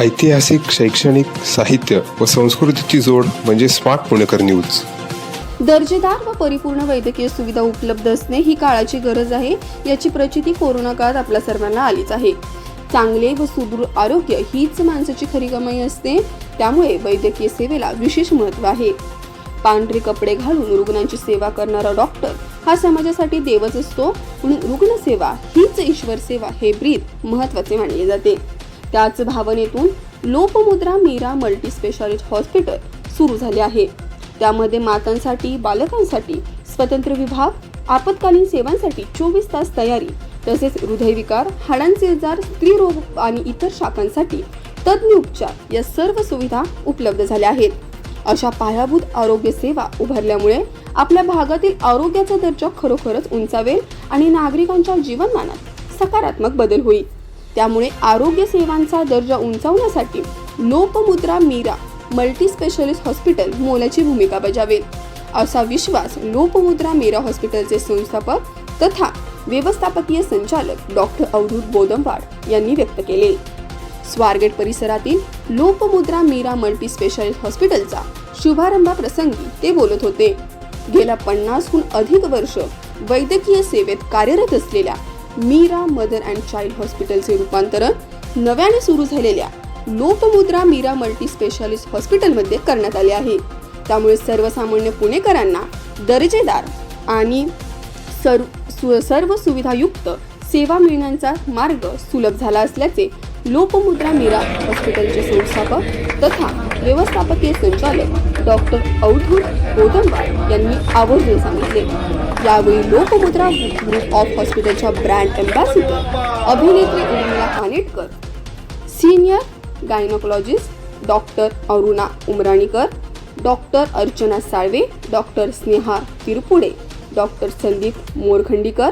ऐतिहासिक शैक्षणिक साहित्य व संस्कृतीची जोड म्हणजे स्मार्ट पुणेकर न्यूज. दर्जेदार व परिपूर्ण वैद्यकीय सुविधा उपलब्ध असणे ही काळाची गरज आहे याची प्रचिती कोरोना काळात आपल्या सर्वांना आलीच आहे. चांगले व सुदृढ आरोग्य हीच माणसाची खरी कमाई असते त्यामुळे वैद्यकीय सेवेला विशेष महत्त्व आहे. पांढरे कपडे घालून रुग्णांची सेवा करणारा डॉक्टर हा समाजासाठी देवच असतो म्हणून रुग्णसेवा हीच ईश्वर सेवा हे ब्रीद महत्त्वाचे मानले जाते. त्याच भावनेतून Lopamudra Meera multi specialist hospital सुरू झाले आहे. त्यामध्ये मातांसाठी बालकांसाठी स्वतंत्र विभाग आपत्कालीन सेवांसाठी चोवीस तास तयारी तसेच हृदयविकार हाडांचे आजार स्त्रीरोग आणि इतर शाखांसाठी तज्ज्ञ उपचार या सर्व सुविधा उपलब्ध झाल्या आहेत. अशा पायाभूत आरोग्य सेवा उभारल्यामुळे आपल्या भागातील आरोग्याचा दर्जा खरोखरच उंचावेल आणि नागरिकांच्या जीवनमानात सकारात्मक बदल होईल. त्यामुळे आरोग्य सेवांचा दर्जा उंचावण्यासाठी Lokmudra Meera multi specialist hospital मोलाची भूमिका बजावेल असा विश्वास लोकमुद्रा मीरा हॉस्पिटलचे संस्थापक तथा व्यवस्थापकीय संचालक डॉक्टर अवधूत बोदमवाड यांनी व्यक्त केले. स्वारगेट परिसरातील लोकमुद्रा मीरा मल्टी स्पेशालिस्ट हॉस्पिटलचा शुभारंभाप्रसंगी ते बोलत होते. गेल्या पन्नासहून अधिक वर्ष वैद्यकीय सेवेत कार्यरत असलेल्या मीरा मदर अँड चाइल्ड हॉस्पिटलचे रूपांतरण नव्याने सुरू झालेल्या लोपमुद्रा मीरा मल्टी स्पेशालिस्ट हॉस्पिटलमध्ये करण्यात आले आहे. त्यामुळे सर्वसामान्य पुणेकरांना दर्जेदार आणि सर्व सु सर्व सुविधायुक्त सेवा मिळण्याचा मार्ग सुलभ झाला असल्याचे लोकमुद्रा मीरा हॉस्पिटलचे संस्थापक तथा व्यवस्थापकीय संचालक डॉक्टर अवधूत गोदंबार यांनी आवर्जून सांगितले. यावेळी लोकमुद्रा ग्रुप ऑफ हॉस्पिटलच्या ब्रँड अँबॅसिडर अभिनेत्री Urmila Kanetkar senior gynaecologist doctor Aruna Umranikar doctor Archana Salve doctor Sneha Tirpude doctor Sandeep Morkhandikar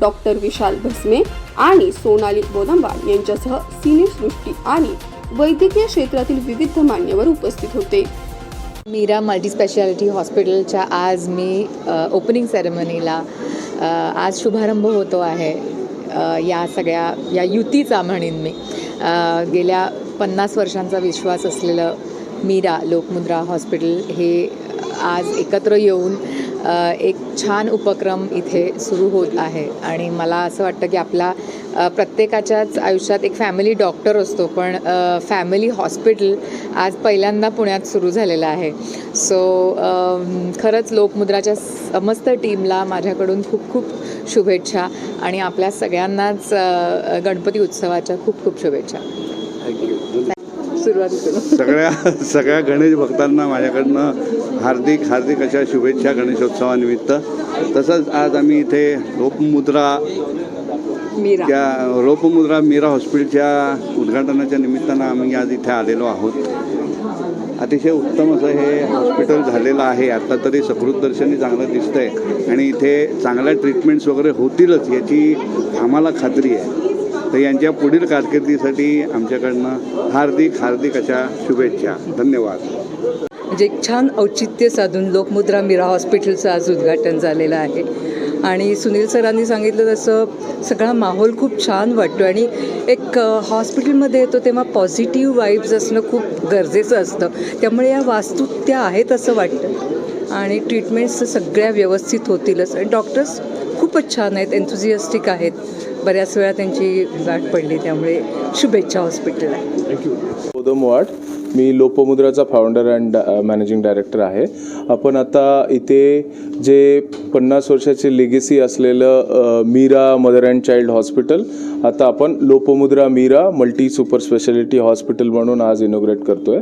doctor Vishal Bhasme आणि सोनाली बोदंबार यांच्यासह सिनेसृष्टी आणि वैद्यकीय क्षेत्रातील विविध मान्यवर उपस्थित होते. मीरा मल्टीस्पेशालिटी हॉस्पिटलच्या आज मी ओपनिंग सेरेमनीला आज शुभारंभ होतो आहे या सगळ्या या युतीचा म्हणेन मी. गेल्या पन्नास वर्षांचा विश्वास असलेलं मीरा लोकमुद्रा हॉस्पिटल हे आज एकत्र येऊन एक छान उपक्रम इथे सुरू होत आहे. आणि मला असं वाटतं की आपला प्रत्येकाच्याच आयुष्यात एक फॅमिली डॉक्टर असतो पण फॅमिली हॉस्पिटल आज पहिल्यांदा पुण्यात सुरू झालेलं आहे. सो खरंच लोकमुद्राच्या समस्त टीमला माझ्याकडून खूप खूप शुभेच्छा आणि आपल्या सगळ्यांनाच गणपती उत्सवाच्या खूप खूप शुभेच्छा. सुरुवात करू सगळ्या सगळ्या गणेश भक्तांना माझ्याकडनं हार्दिक हार्दिक अशा शुभेच्छा गणेशोत्सवानिमित्त. तसंच आज आम्ही इथे मीरा. त्या लोकमुद्रा मीरा हॉस्पिटलच्या उद्घाटनाच्या निमित्तानं आम्ही आज इथे आलेलो आहोत. अतिशय उत्तम असं हे हॉस्पिटल झालेलं आहे. आता तरी सकृतदर्शनी चांगलं दिसतंय. आणि इथे चांगल्या ट्रीटमेंट्स वगैरे होतीलच याची आम्हाला खात्री आहे. तर यांच्या पुढील कारकिर्दीसाठी आमच्याकडनं हार्दिक हार्दिक अशा शुभेच्छा. धन्यवाद. म्हणजे छान औचित्य साधून लोकमुद्रा मीरा हॉस्पिटलचं आज उद्घाटन झालेलं आहे. आणि सुनील सरांनी सांगितलं तसं सगळा माहोल खूप छान वाटतो आणि एक हॉस्पिटलमध्ये येतो तेव्हा पॉझिटिव्ह वाईब्स असणं खूप गरजेचं असतं. त्यामुळे या वास्तू त्या आहेत असं वाटतं. आणि ट्रीटमेंट्स सगळ्या व्यवस्थित होतीलच. आणि डॉक्टर्स खूपच छान आहेत एन्थुझियास्टिक आहेत. बऱ्याच वेळा त्यांची गाठ पडली त्यामुळे शुभेच्छा हॉस्पिटलला गोदम वाड मी लोपमुद्राचा फाउंडर अँड मॅनेजिंग डायरेक्टर आहे. आपण आता इथे जे पन्नास वर्षाची लेगेसी असलेलं uh, Meera mother and child hospital आता आपण Lopamudra Meera multi super speciality hospital म्हणून आज इनोग्रेट करतोय.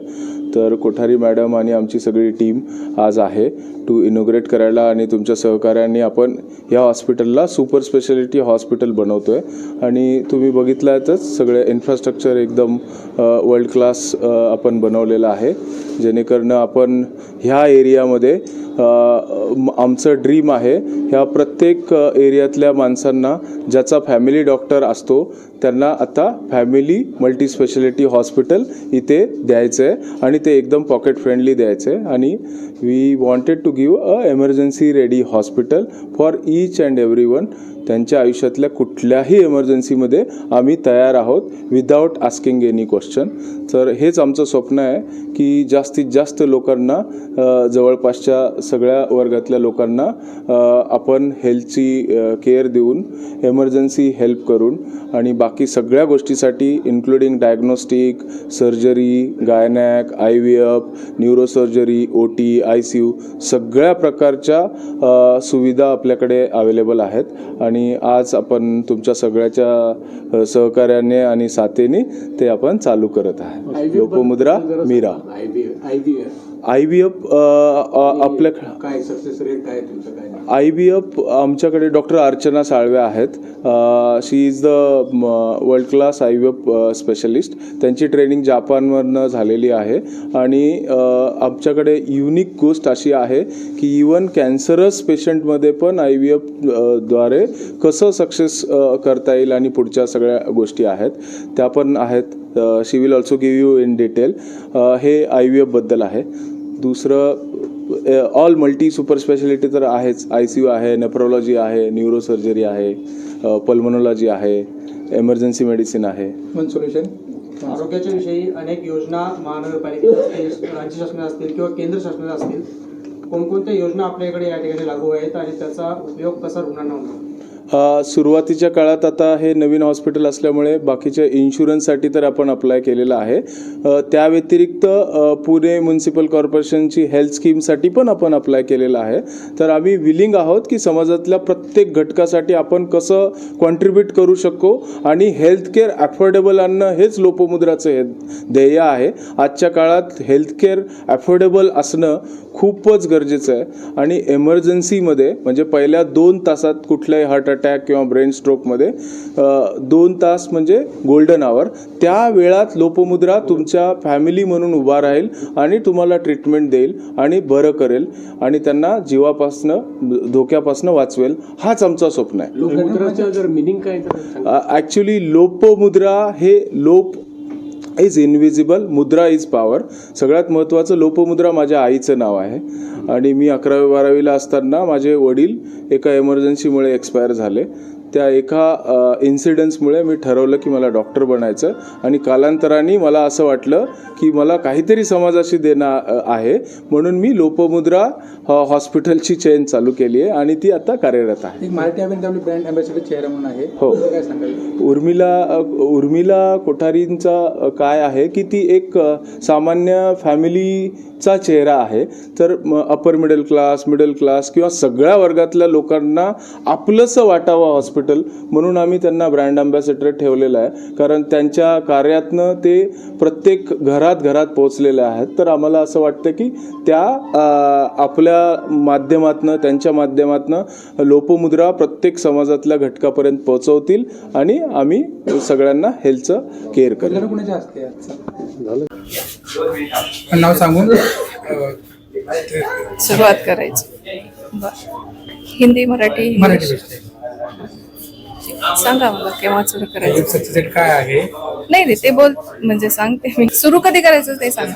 तर कोठारी मॅडम आणि आमची सगळी टीम आज आहे टू इनोग्रेट करायला आणि तुमच्या सहकार्याने आपण या हॉस्पिटलला सुपर स्पेशालिटी हॉस्पिटल बनवतो आहे आणि तुम्ही बघितलातच सगळे इन्फ्रास्ट्रक्चर एकदम uh, वर्ल्ड क्लास uh, आपण बनवलेलं आहे. जेणेकरून आपण ह्या एरियामध्ये आमचं ड्रीम आहे ह्या प्रत्येक एरियातल्या माणसांना ज्याचा फॅमिली डॉक्टर असतो त्यांना आता फॅमिली मल्टीस्पेशालिटी हॉस्पिटल इथे द्यायचं आहे आणि ते एकदम पॉकेट फ्रेंडली द्यायचं आहे आणि we wanted to give a emergency ready hospital for each and every one त्यांच्या आयुष्यातल्या कुठल्याही इमर्जन्सीमध्ये आम्ही तयार आहोत विदाऊट आस्किंग एनी क्वेश्चन तर हेच आमचं स्वप्न आहे की जास्तीत जास्त लोकांना जवळपासच्या सगळ्या वर्गातल्या लोकांना आपण हेल्थची केअर देऊन एमर्जन्सी हेल्प करून आणि बाकी सगळ्या गोष्टीसाठी including diagnostic surgery gynaec I V F neurosurgery O T I C U सगळ्या प्रकारच्या सुविधा आपल्याकडे अवेलेबल आहेत. आणि आज आपण तुमच्या सगळ्याच्या सहकार्याने आणि साथेने ते आपण चालू करत आहे. Lopamudra Meera. I V F आपल्या काय सक्सेस रेट काय तुमचं काय आय बी एफ आमच्याकडे डॉक्टर अर्चना साळवे आहेत. She is the world class I V F specialist त्यांची ट्रेनिंग जापानमधनं झालेली आहे. आणि अ, आमच्याकडे युनिक गोष्ट अशी आहे की इवन कॅन्सरस पेशंटमध्ये पण आय व्ही एफद्वारे कसं सक्सेस करता येईल आणि पुढच्या सगळ्या गोष्टी आहेत. त्या पण आहेत. She will also give you in detail हे आय व्ही एफबद्दल आहे. दुसरं ऑल मल्टी सुपर स्पेशालिटी तर आहेच. आय सी यू आहे नेफ्रोलॉजी आहे न्यूरोसर्जरी आहे पल्मोनॉलॉजी आहे एमर्जन्सी मेडिसिन आहे. वन सोल्युशन आरोग्याच्या विषयी अनेक योजना महानगरपालिकेच्या असतील राज्य शासनाच्या असतील किंवा केंद्र शासनाच्या असतील. कोणकोणत्या योजना आपल्याकडे या ठिकाणी लागू आहेत आणि त्याचा उपयोग कसा रुग्णांना होणार सुरुवातीच्या काळात आता हे नवीन हॉस्पिटल असल्यामुळे बाकीच्या इन्शुरन्ससाठी तर आपण अप्लाय केलेलं आहे. त्या व्यतिरिक्त पुणे म्युन्सिपल कॉर्पोरेशनची हेल्थ स्कीमसाठी पण आपण अप्लाय केलेलं आहे. तर आम्ही विलिंग आहोत की समाजातल्या प्रत्येक घटकासाठी आपण कसं कॉन्ट्रीब्यूट करू शकतो आणि हेल्थ केअर अफोर्डेबल आणणं हेच लोपमुद्राचं हे ध्येय आहे. आजच्या काळात हेल्थकेअर अफोर्डेबल असणं खूपच गरजेचं आहे. आणि एमर्जन्सीमध्ये म्हणजे पहिल्या दोन तासात कुठल्याही हार्ट अटॅक किंवा ब्रेन स्ट्रोकमध्ये दोन तास म्हणजे गोल्डन आवर त्या वेळात लोपमुद्रा तुमच्या फॅमिली म्हणून उभा राहील आणि तुम्हाला ट्रीटमेंट देईल आणि बरं करेल आणि त्यांना जीवापासनं धोक्यापासनं वाचवेल. हाच आमचा स्वप्न आहे. ॲक्च्युली लोपमुद्रा हे lop is invisible mudra is power सगळ्यात महत्त्वाचं लोपमुद्रा माझ्या आईचं नाव आहे. आणि मी अकरावी बारावीला असताना माझे वडील एका एमर्जन्सीमुळे एक्सपायर झाले. त्या एका इन्सिडन्समुळे मी ठरवलं की मला डॉक्टर बनायचं आणि कालांतराने मला असं वाटलं की मला काहीतरी समाजाशी देणं आहे. म्हणून मी लोपमुद्रा हॉस्पिटलची चेन चालू केली आहे आणि ती आता कार्यरत आहे. ब्रँड अँबॅसिडर चेहरा म्हणून आहे. हो. उर्मिला उर्मिला कोठारींचा काय आहे की ती एक सामान्य फॅमिलीचा चेहरा आहे. तर upper middle class middle class किंवा सगळ्या वर्गातल्या लोकांना आपलंसं वाटावं हॉस्पिटल म्हणून आम्ही त्यांना ब्रँड अँबॅसेडर ठेवलेलं आहे. कारण त्यांच्या कार्यातनं ते प्रत्येक घरात घरात पोहोचलेले आहेत. तर आम्हाला असं वाटतं की त्या आपल्या माध्यमातनं त्यांच्या माध्यमातनं लोपमुद्रा प्रत्येक समाजातल्या घटकापर्यंत पोहोचवतील आणि आम्ही सगळ्यांना हेल्थचं केअर करू नाव सांगून? सुरुवात करायची. हिंदी मराठी मराठी. सांगा मला केव्हा सुरू करायचं काय आहे? नाही नाही ते बोल म्हणजे सांगते मी. सुरू कधी करायचं ते सांग.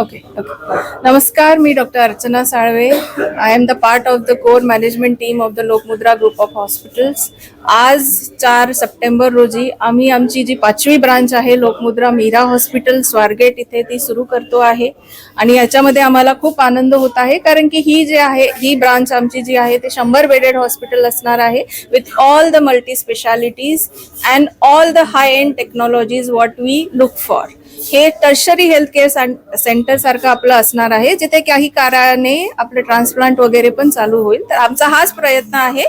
ओके ओके नमस्कार मी doctor Archana Salve. I am the part of the core management team of the Lokmudra group of hospitals आज चार सप्टेंबर रोजी आम्ही आमची जी पाचवी ब्रांच आहे लोकमुद्रा मीरा हॉस्पिटल स्वारगेट इथे ती सुरू करतो आहे. आणि याच्यामध्ये आम्हाला खूप आनंद होत आहे कारण की ही जी आहे ही ब्रांच आमची जी आहे ते शंभर बेडेड हॉस्पिटल असणार आहे with all the multi specialities and all the high end technologies what we look for हे टर्शरी हेल्थ केअर सेंटर सारखं आपलं असणार आहे जिथे काही कारणाने आपलं ट्रान्सप्लांट वगैरे पण चालू होईल. तर आमचा हाच प्रयत्न आहे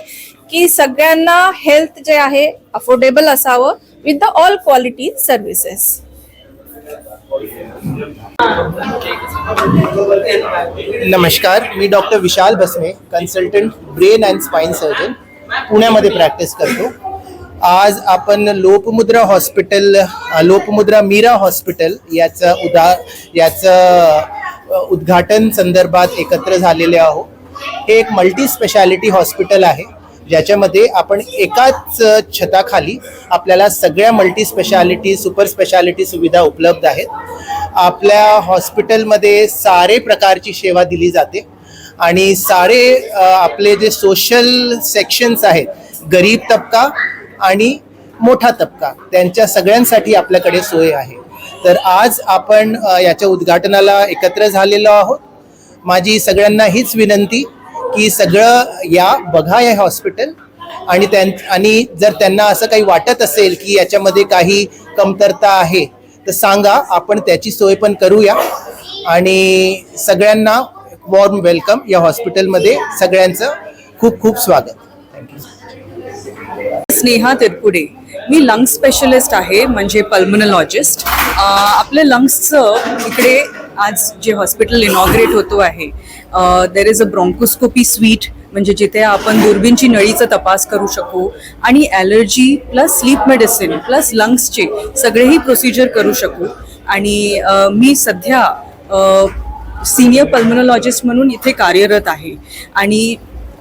की सगळ्यांना हेल्थ जे आहे अफोर्डेबल असावं with the all quality services नमस्कार मी doctor Vishal Basne consultant brain and spine surgeon पुण्यामध्ये प्रॅक्टिस करतो. आज आपण लोपमुद्रा हॉस्पिटल लोपमुद्रा मीरा हॉस्पिटल याचं उदा याचं उद्घाटन संदर्भात एकत्र झालेले आहोत. हे एक मल्टी स्पेशालिटी हॉस्पिटल आहे. ज्याच्यामध्ये आपण एकाच छताखाली आपल्याला सगळ्या मल्टी स्पेशालिटी सुपर स्पेशालिटी सुविधा उपलब्ध आहेत. आपल्या हॉस्पिटलमध्ये सारे प्रकारची सेवा दिली जाते. आणि सारे आपले जे सोशल सेक्शन्स आहेत गरीब तबका आणि मोठा तबका. त्यांच्या सगळ्यांसाठी आपल्याकडे सोय आहे. तर आज आपण याच्या उद्घाटनाला एकत्र झालेलो आहोत. माझी सगळ्यांना हीच विनंती की सगळं या बघा हे हॉस्पिटल. आणि त्यां आणि जर त्यांना असं काही वाटत असेल की याच्यामध्ये काही कमतरता आहे तर सांगा आपण त्याची सोय पण करूया. आणि सगळ्यांना वॉर्म वेलकम या हॉस्पिटलमध्ये सगळ्यांचं खूप खूप स्वागत. Thank you Sneha Tirpude. Me lungs specialist आहे म्हणजे पल्मनॉलॉजिस्ट आपल्या लंग्सचं इकडे आज जे हॉस्पिटल इनॉग्रेट होतो आहे there is a bronchoscopy suite म्हणजे जिथे आपण दुर्बीनची नळीचा तपास करू शकू आणि allergy plus sleep medicine plus लंग्सचे सगळेही प्रोसिजर करू शकू. आणि मी सध्या सिनियर पल्मनॉलॉजिस्ट म्हणून इथे कार्यरत आहे. आणि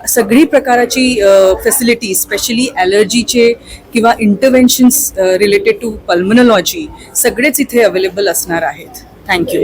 सगळी प्रकाराची फॅसिलिटी स्पेशली ॲलर्जीचे किंवा इंटरव्हेन्शन्स रिलेटेड टू पल्मनॉलॉजी सगळेच इथे अवेलेबल असणार आहेत. थँक्यू